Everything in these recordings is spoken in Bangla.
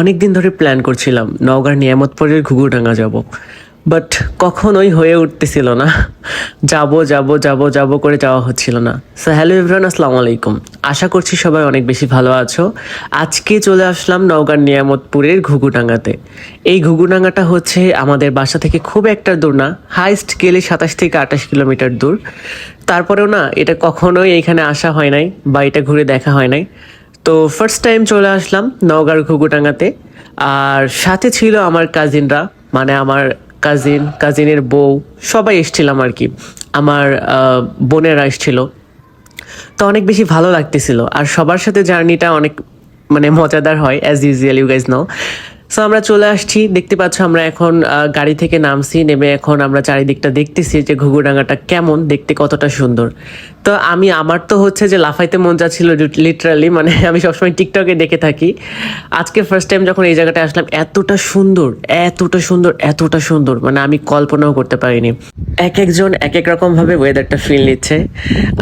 অনেক দিন ধরে প্ল্যান করছিলাম, নওগাঁর নিয়ামতপুরের ঘুঘুডাঙ্গা যাব। বাট কখনোই হয়ে উঠতেছিল না। যাব যাব যাব যাব করে যাওয়া হচ্ছিল না। সো হ্যালো ইভরান আসসালামু আলাইকুম। আশা করছি সবাই অনেক বেশি ভালো আছো। আজকে চলে আসলাম নওগাঁর নিয়ামতপুরের ঘুঘুডাঙ্গাতে। এই ঘুঘুডাঙ্গাটা হচ্ছে আমাদের বাসা থেকে খুব একটা দূর না হাইস্ট গেলে সাতাশ থেকে আঠাশ কিলোমিটার দূর। তারপরেও না, এটা কখনোই এখানে আসা হয় নাই বা এটা ঘুরে দেখা হয় নাই। তো ফার্স্ট টাইম চলে আসলাম নওগাঁর ঘুঘুটাঙ্গাতে। আর সাথে ছিল আমার কাজিনরা মানে আমার কাজিন কাজিনের বউ, সবাই এসছিলাম আর কি। আমার বোনেরা এসছিল। তো অনেক বেশি ভালো লাগতেছিল। আর সবার সাথে জার্নিটা অনেক মানে মজাদার হয় as usual you guys know so আমরা চলে আসছি। দেখতে পাচ্ছ আমরা এখন গাড়ি থেকে নামছি, নেমে এখন আমরা চারিদিকটা দেখতেছি যে ঘুঘুডাঙ্গাটা কেমন, দেখতে কতটা সুন্দর। তো আমি, আমার তো হচ্ছে যে লাফাইতে মন যাচ্ছিল লিটারালি মানে আমি সবসময় টিকটকে দেখে থাকি। আজকে ফার্স্ট টাইম যখন এই জায়গাটা আসলাম, এতটা সুন্দর এতটা সুন্দর এতটা সুন্দর মানে আমি কল্পনাও করতে পারিনি। এক একজন এক এক রকম ভাবে ওয়েদারটা ফিল নিচ্ছে।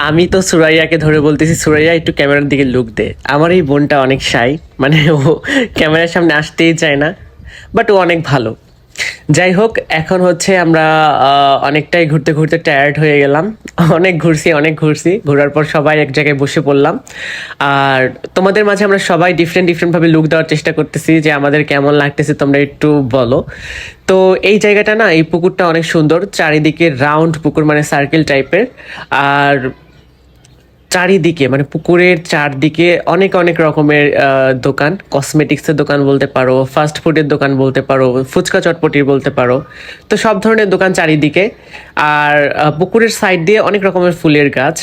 আমি তো সুরাইয়াকে ধরে বলতেছি, সুরাইয়া, একটু ক্যামেরার দিকে লুক দে। আমার এই বোনটা অনেক শাই মানে ও ক্যামেরার সামনে আসতেই চায় না বাট ও অনেক ভালো। যাই হোক, এখন হচ্ছে আমরা অনেকটাই ঘুরতে ঘুরতে টায়ার্ড হয়ে গেলাম। অনেক ঘুরছি অনেক ঘুরছি। ঘোরার পর সবাই এক জায়গায় বসে পড়লাম। আর তোমাদের মাঝে আমরা সবাই ডিফারেন্ট ডিফারেন্টভাবে লুক দেওয়ার চেষ্টা করতেছি যে আমাদের কেমন লাগতেছে তোমরা একটু বলো। তো এই জায়গাটা না, এই পুকুরটা অনেক সুন্দর, চারিদিকে রাউন্ড পুকুর মানে সার্কেল টাইপের আর চারিদিকে মানে পুকুরের চারদিকে অনেক অনেক রকমের দোকান। কসমেটিক্সের দোকান বলতে পারো ফাস্ট ফুডের দোকান বলতে পারো, ফুচকা চটপটির বলতে পারো। তো সব ধরনের দোকান চারিদিকে। আর পুকুরের সাইড দিয়ে অনেক রকমের ফুলের গাছ।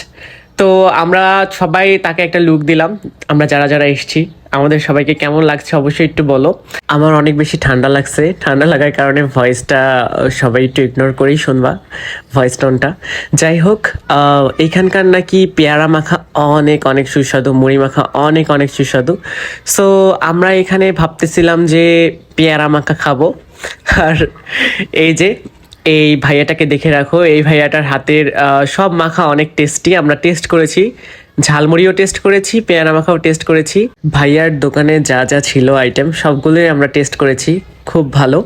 তো আমরা সবাই তাকে একটা লুক দিলাম। আমরা যারা যারা এসেছি আমাদের সবাইকে কেমন লাগছে অবশ্যই একটু বলো। আমার অনেক বেশি ঠান্ডা লাগছে। ঠান্ডা লাগার কারণে ভয়েসটা সবাই একটু ইগনোর করেই শুনবা ভয়েস টোনটা যাই হোক আহ, এইখানকার নাকি পেয়ারা মাখা অনেক অনেক সুস্বাদু মুড়ি মাখা অনেক অনেক সুস্বাদু। সো আমরা এখানে ভাবতেছিলাম যে পেয়ারা মাখা খাব। আর এই যে এই ভাইয়াটাকে দেখে রাখো। এই ভাইয়াটার হাতের সব মাখা অনেক টেস্টি আমরা টেস্ট করেছি। ঝালমুড়িও টেস্ট করেছি, পেয়ারা মাখাও টেস্ট করেছি। ভাইয়ার দোকানে যা যা ছিল আইটেম সবগুলোই আমরা টেস্ট করেছি। খুব ভালো।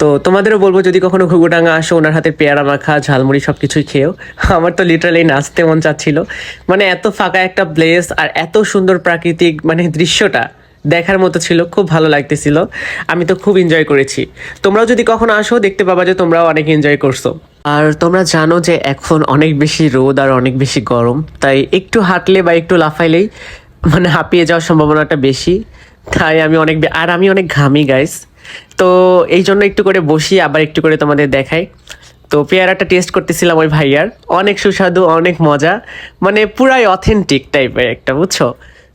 তো তোমাদেরও বলব, যদি কখনো ঘুঘুডাঙ্গা আসো, ওনার হাতে পেয়ারা মাখা, ঝালমুড়ি সব কিছুই খেয়েও। আমার তো লিটারালি নাচতে মন চাচ্ছিল। মানে এত ফাঁকা একটা প্লেস আর এত সুন্দর প্রাকৃতিক মানে দৃশ্যটা। দেখার মতো ছিল, খুব ভালো লাগতেছিল। আমি তো খুব এনজয় করেছি। তোমরাও যদি কখনো আসো, দেখতে পাবা যে তোমরাও অনেক এনজয় করছ। আর তোমরা জানো যে এখন অনেক বেশি রোদ আর অনেক বেশি গরম, তাই একটু হাঁটলে বা একটু লাফাইলেই মানে হাঁপিয়ে যাওয়ার সম্ভাবনাটা বেশি। তাই আমি অনেক আর আমি অনেক ঘামি গাইস তো এই জন্য একটু করে বসি, আবার একটু করে তোমাদের দেখাই। তো পেয়ারাটা টেস্ট করতেছিলাম ওই ভাইয়ার। অনেক সুস্বাদু, অনেক মজা। মানে পুরাই অথেন্টিক টাইপের একটা, বুঝছ?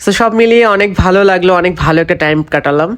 তো সব মিলিয়ে অনেক ভালো লাগল অনেক ভালো একটা টাইম কাটালাম।